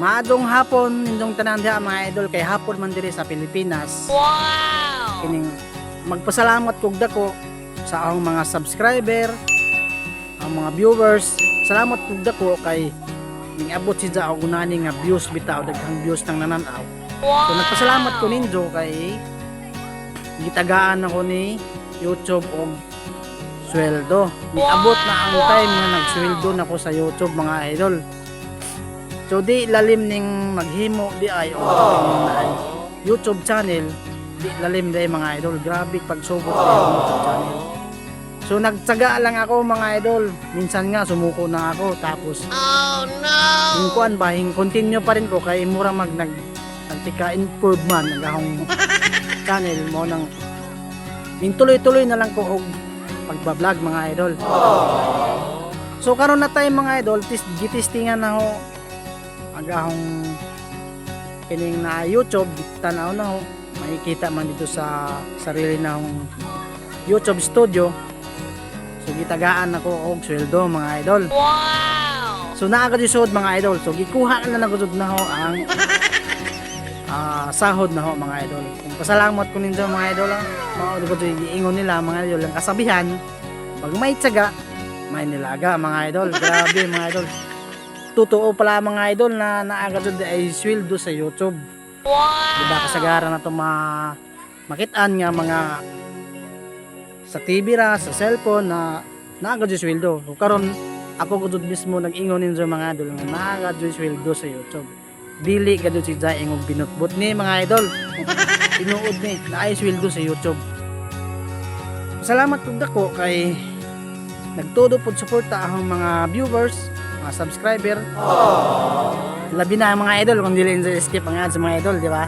Maadong hapon nindong tanan diha mga idol kay hapon man diri sa Pilipinas. Wow! Kining magpasalamat kog dako sa akong mga subscriber, ang mga viewers. Salamat kog dako kay ning-abot si sa og unani nga views bitaw daghang views nang nananaw. So nagpasalamat ko ninyo kay gitagaan ako ni YouTube og sweldo. Niabot na ang time nga nagsweldo na ko sa YouTube mga idol. So di lalim ning maghimo di ay o ay YouTube channel di lalim di mga idol. Grabe pagsubok sa YouTube channel. So nagtsaga lang ako mga idol. Minsan nga sumuko na ako tapos Oh no! yung kuan ba, yung continue pa rin ko kay mura mag nag nagtika improvement ng akong channel mo nang yung tuloy-tuloy na lang ko og pagbablog mga idol. So karon na tayo mga idol, tis gitistingan na ho agahong kining na YouTube tanaw na ho makikita man dito sa sarili na hong YouTube studio. So gitagaan ako og sweldo mga idol. Wow! So naa ka disod mga idol. So gikuha na nagudod na ho ang ah, sahod na ho mga idol. Kung pasalamat ko ninyo mga idol ah. Mga ko giingon nila mga idol ang kasabihan. Pag may tiyaga, may nilaga mga idol. Grabe mga idol. Totoo pala mga idol na naaga jud ay sweldo sa YouTube. Wow! Diba kasagaran na to ma makitaan nga mga sa TV ra, sa cellphone na naaga jud sweldo. Karon ako gud mismo nag-ingon ninyo mga idol nga naaga jud sweldo sa YouTube. Dili gadud si Jai ingog binutbot ni mga idol. Tinuod ni naay sweldo sa YouTube. Salamat pud dako kay nagtudo pud suporta akong mga viewers, mga subscriber. Labi na ang mga idol kung dili nyo skip ang ads mga idol, di ba?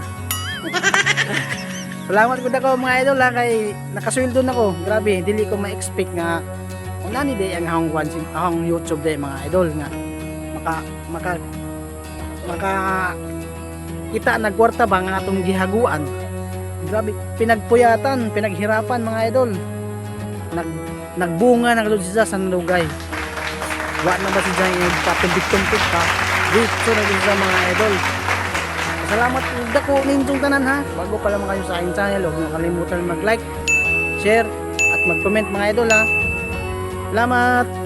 Salamat ko ako mga idol ha kay nakasweldo na ko. Grabe, dili ko ma-expect nga kung nani day ang akong kwan akong YouTube day mga idol nga maka maka maka kita nagkwarta ba nga atong gihaguan. Grabe, pinagpuyatan, pinaghirapan mga idol. Nag nagbunga na kadto siya sa lugay. Wa na ba si Jai patumbik-tumbik pa? Dito na din sa mga idol. Salamat dako ninyong tanan ha. Bago pa lang kayo sa aking channel, huwag niyo kalimutan mag-like, share, at mag-comment mga idol ha. Salamat!